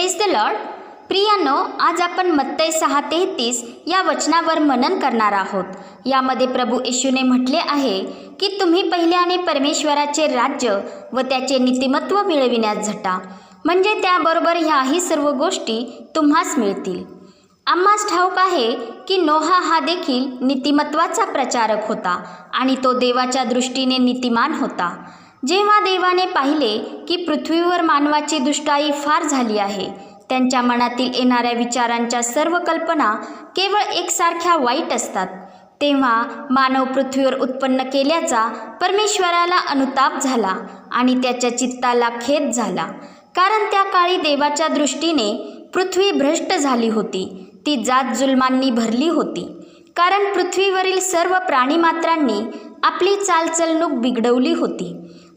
Press the Lord. प्रियांनो आज आपण मत्तय सहा तेहतीस या वचनावर मनन करणार आहोत. यामध्ये प्रभू येशूने म्हटले आहे की तुम्ही पहिल्याने परमेश्वराचे राज्य व त्याचे नीतिमत्व मिळविण्यास झटा. म्हणजे त्याबरोबर ह्याही सर्व गोष्टी तुम्हास मिळतील. आम्हास ठाऊक आहे की नोहा हा देखील नीतिमत्वाचा प्रचारक होता आणि तो देवाच्या दृष्टीने नीतिमान होता. जेव्हा देवाने पाहिले की पृथ्वीवर मानवाची दुष्टाई फार झाली आहे त्यांच्या मनातील येणाऱ्या विचारांच्या सर्व कल्पना केवळ एकसारख्या वाईट असतात. तेव्हा मानव पृथ्वीवर उत्पन्न केल्याचा परमेश्वराला अनुताप झाला आणि त्याच्या चित्ताला खेद झाला. कारण त्या काळी देवाच्या दृष्टीने पृथ्वी भ्रष्ट झाली होती ती जात जुलमांनी भरली होती. कारण पृथ्वीवरील सर्व प्राणीमात्रांनी आपली चालचलणूक बिघडवली होती.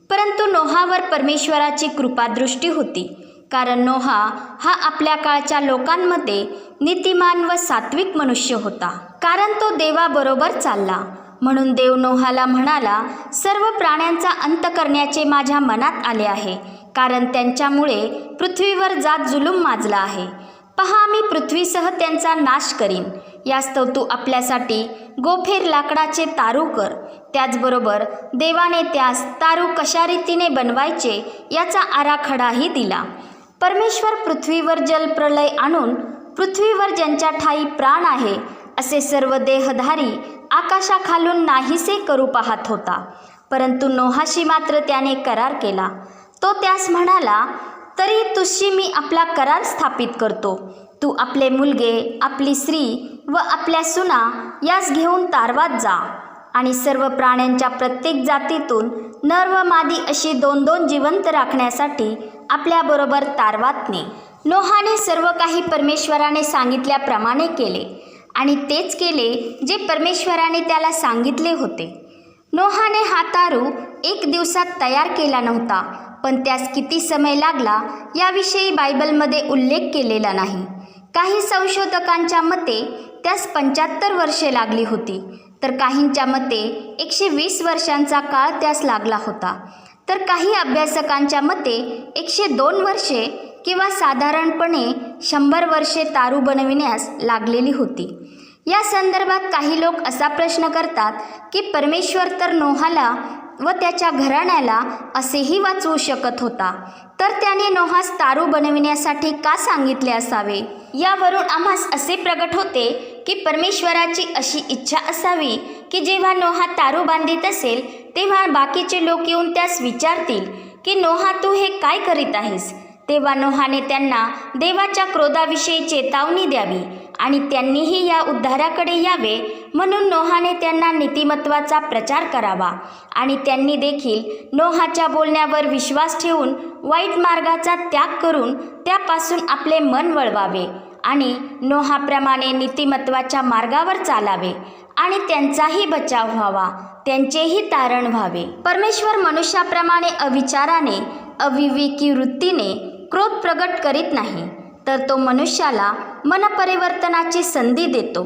परंतु नोहावर परमेश्वराची कृपादृष्टी होती कारण नोहा हा आपल्या काळच्या लोकांमध्ये नीतिमान व सात्विक मनुष्य होता. कारण तो देवाबरोबर चालला. म्हणून देव नोहाला म्हणाला सर्व प्राण्यांचा अंत करण्याचे माझ्या मनात आले आहे कारण त्यांच्यामुळे पृथ्वीवर जात जुलूम माजला आहे. पहा मी पृथ्वीसह त्यांचा नाश करीन. यास्तव तू आपल्यासाठी गोफेर लाकडाचे तारू कर. त्याचबरोबर देवाने त्यास तारू कशा रीतीने बनवायचे याचा आराखडाही दिला. परमेश्वर पृथ्वीवर जलप्रलय आणून पृथ्वीवर ज्यांच्या ठाई प्राण आहे असे सर्व देहधारी आकाशाखालून नाहीसे करू पाहत होता. परंतु नोहाशी मात्र त्याने करार केला. तो त्यास म्हणाला तरी तुझशी मी आपला करार स्थापित करतो. तू आपले मुलगे आपली स्त्री व आपल्या सुना यास घेऊन तारवात जा. आणि सर्व प्राण्यांच्या प्रत्येक जातीतून नर व मादी अशी दोन दोन जिवंत राखण्यासाठी आपल्याबरोबर तारवात ने नोहाने सर्व काही परमेश्वराने सांगितल्याप्रमाणे केले आणि तेच केले जे परमेश्वराने त्याला सांगितले होते. नोहाने हा तारू एक दिवसात तयार केला नव्हता पण त्यास किती समय लागला याविषयी बायबलमध्ये उल्लेख केलेला नाही. काही संशोधकांच्या मते त्यास पंच्याहत्तर वर्षे लागली होती. तर काहींच्या मते एकशे वीस वर्षांचा काळ त्यास लागला होता. तर काही अभ्यासकांच्या मते एकशे दोन वर्षे किंवा साधारणपणे शंभर वर्षे तारू बनविण्यास लागलेली होती. या संदर्भात काही लोक असा प्रश्न करतात की परमेश्वर तर नोहाला व त्याच्या घराण्याला असेही वाचवू शकत होता. तर त्याने नोहास तारू बनविण्यासाठी का सांगितले असावे? यावरून आम्हास असे प्रगट होते की परमेश्वराची अशी इच्छा असावी की जेव्हा नोहा तारू बांधित असेल तेव्हा बाकीचे लोक येऊन त्यास विचारतील की नोहा तू हे काय करीत आहेस? तेव्हा नोहाने त्यांना देवाच्या क्रोधाविषयी चेतावणी द्यावी. आणि त्यांनीही या उद्धाराकडे यावे म्हणून नोहाने त्यांना नीतिमत्वाचा प्रचार करावा. आणि त्यांनी देखील नोहाच्या बोलण्यावर विश्वास ठेवून वाईट मार्गाचा त्याग करून त्यापासून आपले मन वळवावे आणि नोहाप्रमाणे नीतिमत्वाच्या मार्गावर चालावे आणि त्यांचाही बचाव व्हावा त्यांचेही तारण व्हावे. परमेश्वर मनुष्याप्रमाणे अविचाराने अविवेकी वृत्तीने क्रोध प्रगट करीत नाही तर तो मनुष्याला मनपरिवर्तनाची संधी देतो.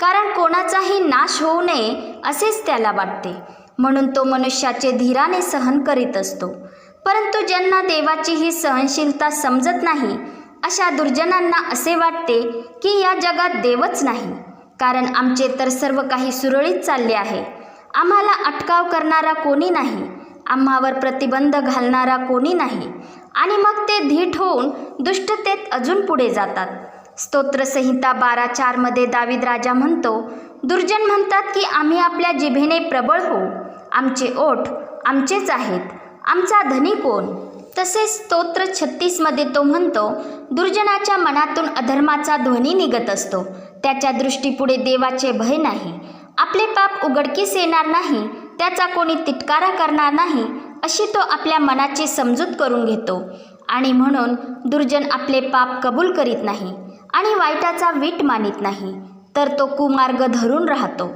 कारण कोणाचाही नाश होऊ नये असेच त्याला वाटते. म्हणून तो मनुष्याचे धीराने सहन करीत असतो. परंतु ज्यांना देवाची ही सहनशीलता समजत नाही अशा दुर्जनांना असे वाटते की या जगात देवच नाही. कारण आमचे तर सर्व काही सुरळीत चालले आहे. आम्हाला अटकाव करणारा कोणी नाही. आम्हावर प्रतिबंध घालणारा कोणी नाही. आणि मग ते धीट होऊन दुष्टतेत अजून पुढे जातात. स्तोत्रसंहिता बारा चारमध्ये दावीद राजा म्हणतो दुर्जन म्हणतात की आम्ही आपल्या जिभेने प्रबळ होऊ. आमचे ओठ आमचेच आहेत. आमचा धनी कोण? तसेच स्तोत्र छत्तीसमध्ये तो म्हणतो दुर्जनाच्या मनातून अधर्माचा ध्वनी निघत असतो. त्याच्या दृष्टीपुढे देवाचे भय नाही. आपले पाप उघडकीस येणार नाही. त्याचा कोणी तिटकारा करणार नाही. अशी तो आपल्या मनाची समजूत करून घेतो. आणि म्हणून दुर्जन आपले पाप कबूल करीत नाही. आणि वाईटाचा वीट मानित नाही तर तो कुमार्ग धरून राहतो.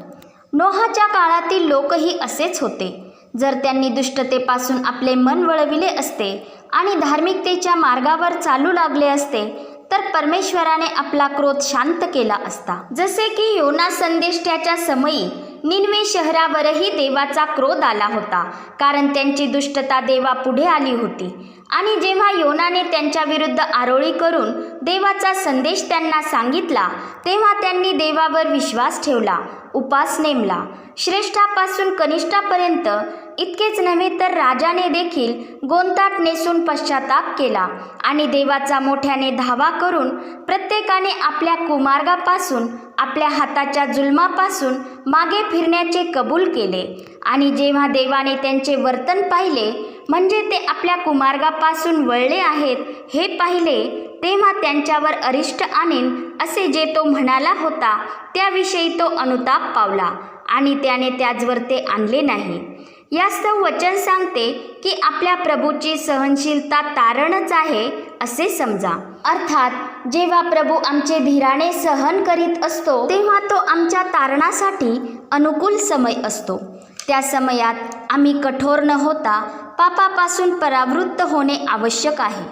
नोहाच्या काळातील लोकही असेच होते. जर त्यांनी दुष्टतेपासून आपले मन वळविले असते आणि धार्मिकतेच्या मार्गावर चालू लागले असते तर परमेश्वराने आपला क्रोध शांत केला असता. जसे की योना संदेष्ट्याच्या समयी निनवे शहरावरही देवाचा क्रोध आला होता कारण त्यांची दुष्टता देवापुढे आली होती. आणि जेव्हा योनाने त्यांच्या विरुद्ध आरोळी करून देवाचा संदेश त्यांना सांगितला तेव्हा त्यांनी देवावर विश्वास ठेवला उपास नेमला. श्रेष्ठापासून कनिष्ठापर्यंत इतकेच नव्हे तर राजाने देखील गोंताट नेसून पश्चाताप केला आणि देवाचा मोठ्याने धावा करून प्रत्येकाने आपल्या कुमार्गापासून आपल्या हाताच्या जुलमापासून मागे फिरण्याचे कबूल केले. आणि जेव्हा देवाने त्यांचे वर्तन पाहिले म्हणजे ते आपल्या कुमार्गापासून वळले आहेत हे पाहिले तेव्हा त्यांच्यावर अरिष्ट आणीन असे जे तो म्हणाला होता त्याविषयी तो अनुताप पावला आणि त्याने त्याचवर ते आणले नाही. यास्तव वचन सांगते की आपल्या प्रभूची सहनशीलता तारणच आहे असे समजा. अर्थात जेव्हा प्रभू आमचे धीराने सहन करीत असतो तेव्हा तो आमच्या तारणासाठी अनुकूल समय असतो. त्या समयात आम्ही कठोर न होता पापापासून परावृत्त होणे आवश्यक आहे.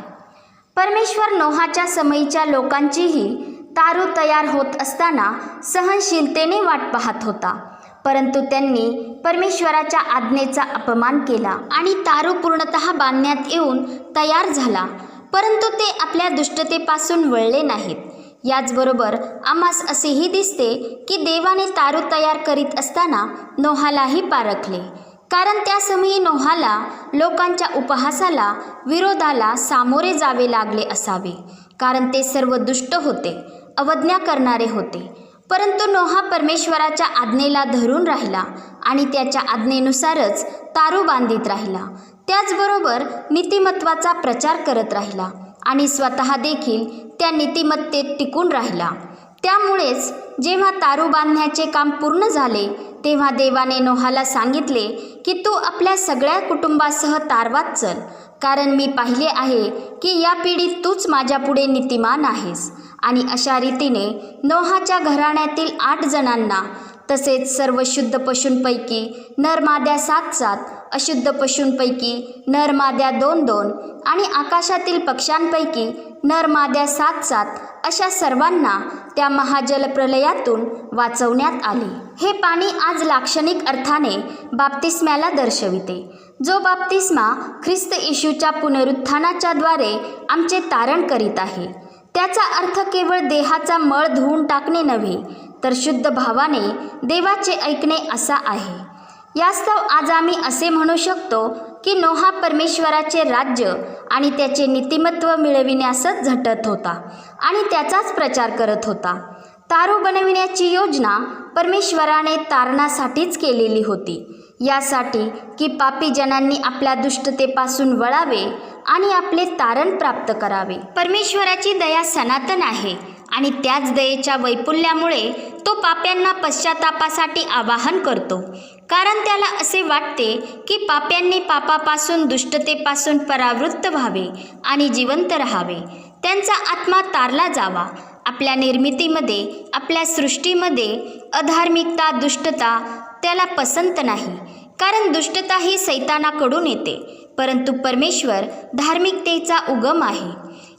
परमेश्वर नोहाच्या समयीच्या लोकांचीही तारू तयार होत असताना सहनशीलतेने वाट पाहत होता. परंतु त्यांनी परमेश्वराच्या आज्ञेचा अपमान केला आणि तारू पूर्णतः बांधण्यात येऊन तयार झाला. परंतु ते आपल्या दुष्टतेपासून वळले नाहीत. याचबरोबर आम्हास असेही दिसते की देवाने तारू तयार करीत असताना नोहालाही पारखले. कारण त्या समयी नोहाला लोकांच्या उपहासाला विरोधाला सामोरे जावे लागले असावे. कारण ते सर्व दुष्ट होते अवज्ञा करणारे होते. परंतु नोहा परमेश्वराच्या आज्ञेला धरून राहिला आणि त्याच्या आज्ञेनुसारच तारू बांधित राहिला. त्याचबरोबर नीतिमत्वाचा प्रचार करत राहिला आणि स्वतः देखील त्या नीतिमत्तेत टिकून राहिला. त्यामुळेच जेव्हा तारू बांधण्याचे काम पूर्ण झाले तेव्हा देवाने नोहाला सांगितले की तू आपल्या सगळ्या कुटुंबासह तारवात चल कारण मी पाहिले आहे की या पिढीत तूच माझ्यापुढे नीतिमान आहेस. आणि अशा रीतीने नोहाच्या घराण्यातील आठ जणांना तसेच सर्व शुद्ध पशूंपैकी नरमाद्या सात सात अशुद्ध पशूंपैकी नरमाद्या दोन दोन आणि आकाशातील पक्ष्यांपैकी नरमाद्या सात सात अशा सर्वांना त्या महाजलप्रलयातून वाचवण्यात आले. हे पाणी आज लाक्षणिक अर्थाने बाप्तिस्म्याला दर्शविते. जो बाप्तिस्मा ख्रिस्त येशूच्या पुनरुत्थानाच्या द्वारे आमचे तारण करीत आहे. त्याचा अर्थ केवळ देहाचा मळ धुवून टाकणे नव्हे तर शुद्ध भावाने देवाचे ऐकणे असा आहे. यास्तव आज आम्ही असे म्हणू शकतो की नोहा परमेश्वराचे राज्य आणि त्याचे नीतिमत्व मिळविण्यासच झटत होता आणि त्याचाच प्रचार करत होता. तारू बनविण्याची योजना परमेश्वराने तारणासाठीच केलेली होती. यासाठी की पापी जनांनी आपल्या दुष्टतेपासून वळावे आणि आपले तारण प्राप्त करावे. परमेश्वराची दया सनातन आहे आणि त्याच दयेच्या वैपुल्यामुळे तो पाप्यांना पश्चातापासाठी आवाहन करतो. कारण त्याला असे वाटते की पाप्यांनी पापापासून दुष्टतेपासून परावृत्त व्हावे आणि जिवंत राहावे. त्यांचा आत्मा तारला जावा. आपल्या निर्मितीमध्ये आपल्या सृष्टीमध्ये अधार्मिकता दुष्टता त्याला पसंत नाही. कारण दुष्टता ही सैतानाकडून येते. परंतु परमेश्वर धार्मिकतेचा उगम आहे.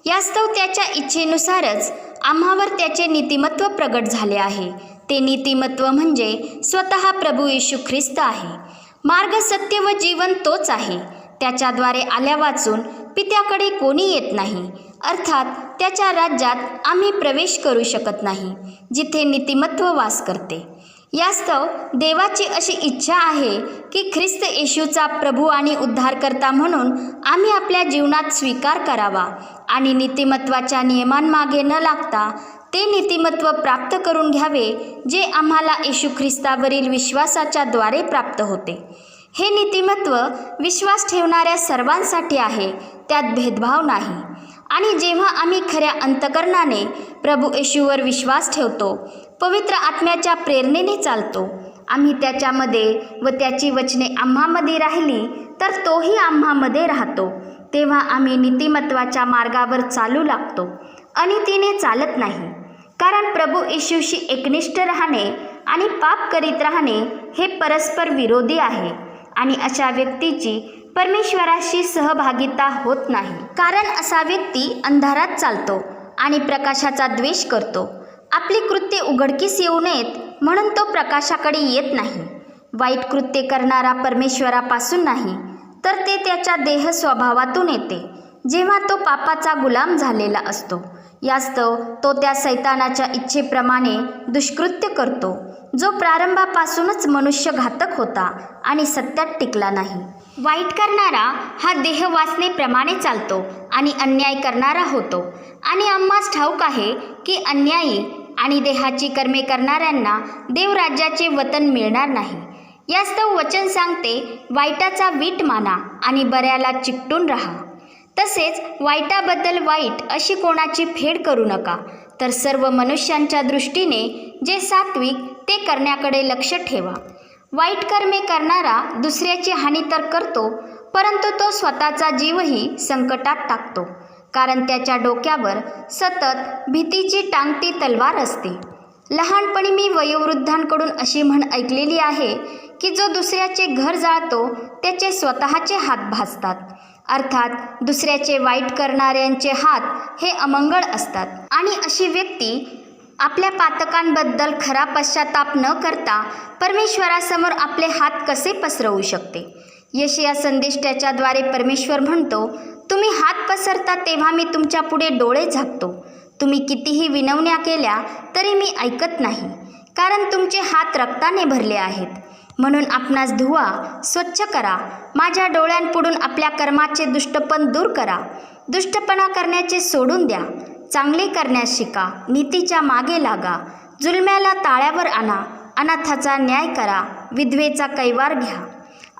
यास्तव त्याच्या इच्छेनुसारच आम्हावर त्याचे नीतिमत्व प्रगट झाले आहे. ते नीतिमत्व म्हणजे स्वतः प्रभू येशू ख्रिस्त आहे. मार्ग सत्य व जीवन तोच आहे. त्याच्याद्वारे आल्या वाचून पित्याकडे कोणी येत नाही. अर्थात त्याच्या राज्यात आम्ही प्रवेश करू शकत नाही जिथे नीतिमत्व वास करते. यास्तव देवाची अशी इच्छा आहे की ख्रिस्त येशूचा प्रभू आणि उद्धारकर्ता म्हणून आम्ही आपल्या जीवनात स्वीकार करावा आणि नीतिमत्वाच्या नियमांमागे न लागता ते नीतिमत्व प्राप्त करून घ्यावे जे आम्हाला येशू ख्रिस्तावरील विश्वासाच्या द्वारे प्राप्त होते. हे नीतिमत्व विश्वास ठेवणाऱ्या सर्वांसाठी आहे त्यात भेदभाव नाही. आणि जेव्हा आम्ही खऱ्या अंतकरणाने प्रभू येशूवर विश्वास ठेवतो पवित्र आत्म्याच्या प्रेरणेने चालतो. आम्ही त्याच्यामध्ये व त्याची वचने आम्हामध्ये राहिली तर तोही आम्हामध्ये राहतो. तेव्हा आम्ही नीतिमत्वाच्या मार्गावर चालू लागतो. अनितीने चालत नाही. कारण प्रभू येशूशी एकनिष्ठ राहणे आणि पाप करीत राहणे हे परस्पर विरोधी आहे आणि अशा व्यक्तीची परमेश्वराशी सहभागिता होत नाही. कारण असा व्यक्ती अंधारात चालतो आणि प्रकाशाचा द्वेष करतो. आपली कृत्ये उघडकीस येऊ नयेत म्हणून तो प्रकाशाकडे येत नाही. वाईट कृत्य करणारा परमेश्वरापासून नाही तर ते त्याच्या देह स्वभावातून येते. जेव्हा तो पापाचा गुलाम झालेला असतो यास्तव तो त्या सैतानाच्या इच्छेप्रमाणे दुष्कृत्य करतो जो प्रारंभापासूनच मनुष्य घातक होता आणि सत्यात टिकला नाही. वाईट करणारा हा देह वासनेप्रमाणे चालतो आणि अन्याय करणारा होतो. आणि आम्हास ठाऊक आहे की अन्यायी आणि देहाची कर्मे करणाऱ्यांना देवराज्याचे वतन मिळणार नाही. यास्तव वचन सांगते वाईटाचा वीट माना आणि बऱ्याला चिकटून राहा. तसेच वाईटाबद्दल वाईट अशी कोणाची फेड करू नका. तर सर्व मनुष्यांच्या दृष्टीने जे सात्विक ते करण्याकडे लक्ष ठेवा. वाईट कर्मे करणारा दुसऱ्याची हानी तर करतो परंतु तो स्वतःचा जीवही संकटात टाकतो. कारण त्याच्या डोक्यावर सतत भीतीची टांगती तलवार असते. लहानपणी मी वयोवृद्धांकडून अशी म्हण ऐकलेली आहे की जो दुसऱ्याचे घर जाळतो त्याचे स्वतःचे हात भासतात. अर्थात दुसऱ्याचे वाईट करणाऱ्यांचे हात हे अमंगळ असतात. आणि अशी व्यक्ती आपल्या पातकांबद्दल खरा पश्चाताप न करता परमेश्वरासमोर आपले हात कसे पसरवू शकते? यशया संदेश त्याच्याद्वारे परमेश्वर म्हणतो तुम्ही हात पसरता तेव्हा मी तुमच्यापुढे डोळे झाकतो. तुम्ही कितीही विनवण्या केल्या तरी मी ऐकत नाही. कारण तुमचे हात रक्ताने भरले आहेत. म्हणून आपणास धुवा स्वच्छ करा. माझ्या डोळ्यांपुढून आपल्या कर्माचे दुष्टपण दूर करा. दुष्टपणा करण्याचे सोडून द्या. चांगले करण्यास शिका. नीतीच्या मागे लागा. जुलम्याला ताळ्यावर आणा. अनाथाचा न्याय करा. विधवेचा कैवार घ्या.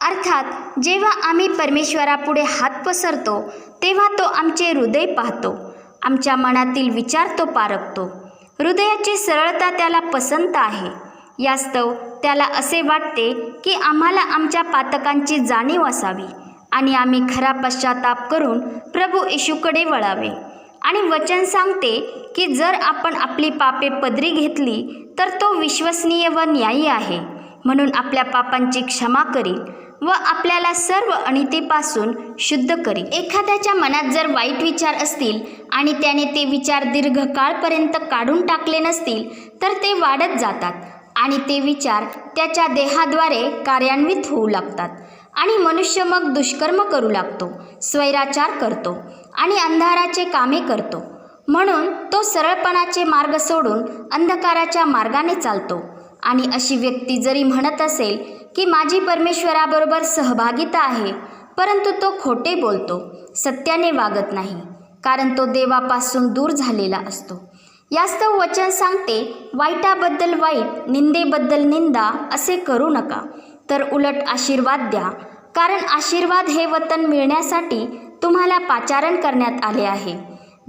अर्थात जेव्हा आम्ही परमेश्वरापुढे हात पसरतो तेव्हा तो आमचे हृदय पाहतो आमच्या मनातील विचार तो पारखतो. हृदयाची सरळता त्याला पसंत आहे. यास्तव त्याला असे वाटते की आम्हाला आमच्या पातकांची जाणीव असावी आणि आम्ही खरा पश्चाताप करून प्रभू येशूकडे वळावे. आणि वचन सांगते की जर आपण आपली पापे पदरी घेतली तर तो विश्वसनीय व न्यायी आहे. म्हणून आपल्या पापांची क्षमा करील. व आपल्याला सर्व अनितेपासून शुद्ध करील एखाद्याच्या मनात जर वाईट विचार असतील आणि त्याने ते विचार दीर्घकाळपर्यंत काढून टाकले नसतील तर ते वाढत जातात आणि ते विचार त्याच्या देहाद्वारे कार्यान्वित होऊ लागतात आणि मनुष्य मग दुष्कर्म करू लागतो स्वैराचार करतो आणि अंधाराचे कामे करतो. म्हणून तो सरळपणाचे मार्ग सोडून अंधकाराच्या मार्गाने चालतो आणि अशी व्यक्ती जरी म्हणत असेल की माझी परमेश्वराबरोबर सहभागिता आहे परंतु तो खोटे बोलतो सत्याने वागत नाही कारण तो देवापासून दूर झालेला असतो. यास्तव वचन सांगते वाईटाबद्दल वाईट निंदेबद्दल निंदा असे करू नका तर उलट आशीर्वाद द्या कारण आशीर्वाद हे वतन मिळण्यासाठी तुम्हाला पाचारण करण्यात आले आहे.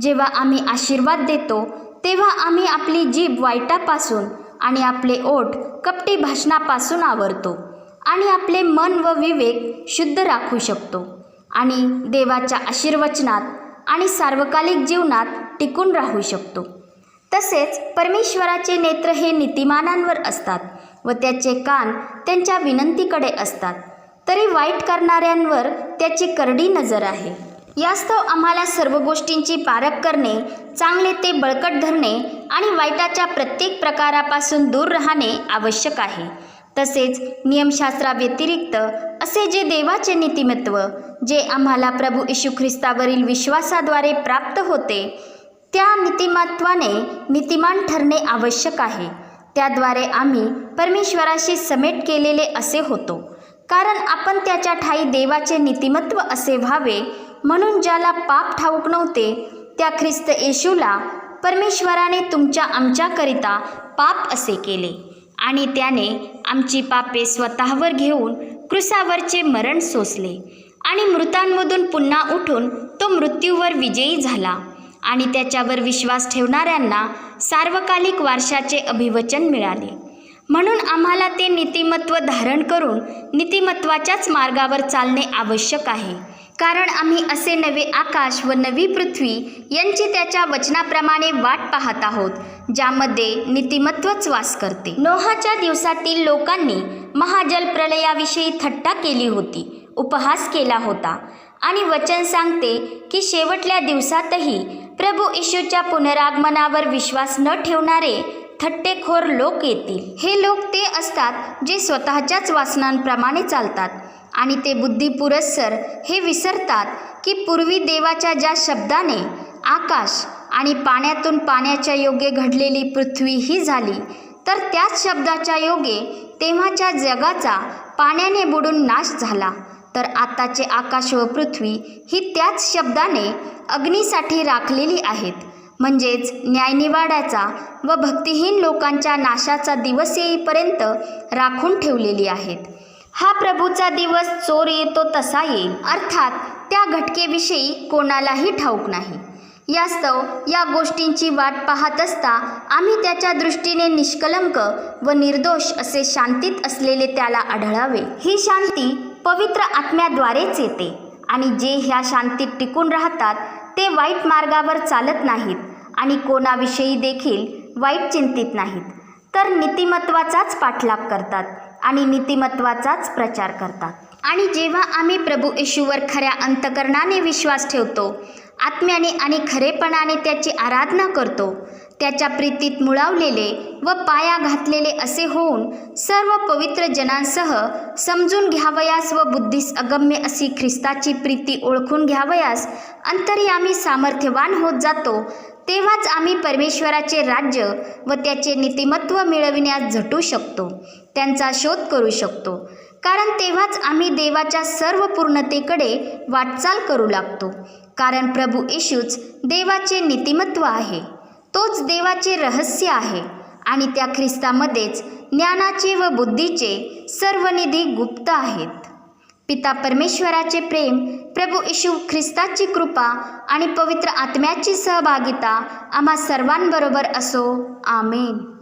जेव्हा आम्ही आशीर्वाद देतो तेव्हा आम्ही आपली जीभ वाईटापासून आणि आपले ओठ कपटी भाषणापासून आवरतो. आणि आपले मन व विवेक शुद्ध राखू शकतो. आणि देवाच्या आशीर्वचनात आणि सार्वकालिक जीवनात टिकून राहू शकतो. तसेच परमेश्वराचे नेत्र हे नीतिमानांवर असतात व त्याचे कान त्यांच्या विनंतीकडे असतात. तरी वाईट करणाऱ्यांवर त्याची करडी नजर आहे. यास्तव आम्हाला सर्व गोष्टींची पारख करणे चांगले ते बळकट धरणे आणि वाईटाच्या प्रत्येक प्रकारापासून दूर राहणे आवश्यक आहे. तसेच नियमशास्त्राव्यतिरिक्त असे जे देवाचे नीतिमत्व जे आम्हाला प्रभू येशू ख्रिस्तावरील विश्वासाद्वारे प्राप्त होते त्या नीतिमत्वाने नीतिमान ठरणे आवश्यक आहे. त्याद्वारे आम्ही परमेश्वराशी समेट केलेले असे होतो. कारण आपण त्याच्या ठाई देवाचे नीतिमत्व असे व्हावे म्हणून ज्याला पाप ठाऊक नव्हते त्या ख्रिस्त येशूला परमेश्वराने तुमच्या आमच्याकरिता पाप असे केले. आणि त्याने आमची पापे स्वतःवर घेऊन क्रुसावरचे मरण सोसले. आणि मृतांमधून पुन्हा उठून तो मृत्यूवर विजयी झाला. आणि त्याच्यावर विश्वास ठेवणाऱ्यांना सार्वकालिक वारशाचे अभिवचन मिळाले. म्हणून आम्हाला ते नीतिमत्व धारण करून नीतिमत्वाच्याच मार्गावर चालणे आवश्यक आहे. कारण आम्ही असे नवे आकाश व नवी पृथ्वी यांची त्याच्या वचनाप्रमाणे वाट पाहत आहोत ज्यामध्ये नीतिमत्वच वास करते. नोहाच्या दिवसातील लोकांनी महाजल प्रलयाविषयी थट्टा केली होती उपहास केला होता आणि वचन सांगते की शेवटल्या दिवसातही प्रभू येशूच्या पुनरागमनावर विश्वास न ठेवणारे थट्टेखोर लोक येतील. हे लोक ते असतात जे स्वतःच्याच वासनांप्रमाणे चालतात. आणि ते बुद्धिपुरस्सर हे विसरतात की पूर्वी देवाच्या ज्या शब्दाने आकाश आणि पाण्यातून पाण्याच्या योगे घडलेली पृथ्वी ही झाली तर त्याच शब्दाच्या योगे तेव्हाच्या जगाचा पाण्याने बुडून नाश झाला. तर आताचे आकाश व पृथ्वी ही त्याच शब्दाने अग्नीसाठी राखलेली आहेत. म्हणजेच न्यायनिवाड्याचा व भक्तिहीन लोकांच्या नाशाचा दिवस येईपर्यंत राखून ठेवलेली आहेत. हा प्रभूचा दिवस चोर येतो तसा येईल. अर्थात त्या घटकेविषयी कोणालाही ठाऊक नाही. यास्तव या गोष्टींची वाट पाहत असता आम्ही त्याच्या दृष्टीने निष्कलंक व निर्दोष असे शांतीत असलेले त्याला आढळावे. ही शांती पवित्र आत्म्याद्वारेच येते. आणि जे ह्या शांतीत टिकून राहतात ते वाईट मार्गावर चालत नाहीत आणि कोणाविषयी देखील वाईट चिंतित नाहीत. तर नीतिमत्वाचाच पाठलाग करतात. आणि नीतिमत्वाचाच प्रचार करतात. आणि जेव्हा आम्ही प्रभू येशूवर खऱ्या अंतकरणाने विश्वास ठेवतो आत्म्याने आणि खरेपणाने त्याची आराधना करतो त्याच्या प्रीतीत मुळावलेले व पाया घातलेले असे होऊन सर्व पवित्र जनांसह समजून घ्यावयास व बुद्धीस अगम्य अशी ख्रिस्ताची प्रीती ओळखून घ्यावयास अंतर्यामी सामर्थ्यवान होत जातो तेव्हाच आम्ही परमेश्वराचे राज्य व त्याचे नीतिमत्व मिळविण्यास झटू शकतो त्यांचा शोध करू शकतो. कारण तेव्हाच आम्ही देवाच्या सर्व पूर्णतेकडे वाटचाल करू लागतो. कारण प्रभू येशूच देवाचे नीतिमत्व आहे. तोच देवाचे रहस्य आहे आणि त्या ख्रिस्तामध्येच ज्ञानाचे व बुद्धीचे सर्व निधी गुप्त आहेत. पिता परमेश्वराचे प्रेम प्रभू येशू ख्रिस्ताची कृपा आणि पवित्र आत्म्याची सहभागिता आम्हा सर्वांबरोबर असो. आमेन.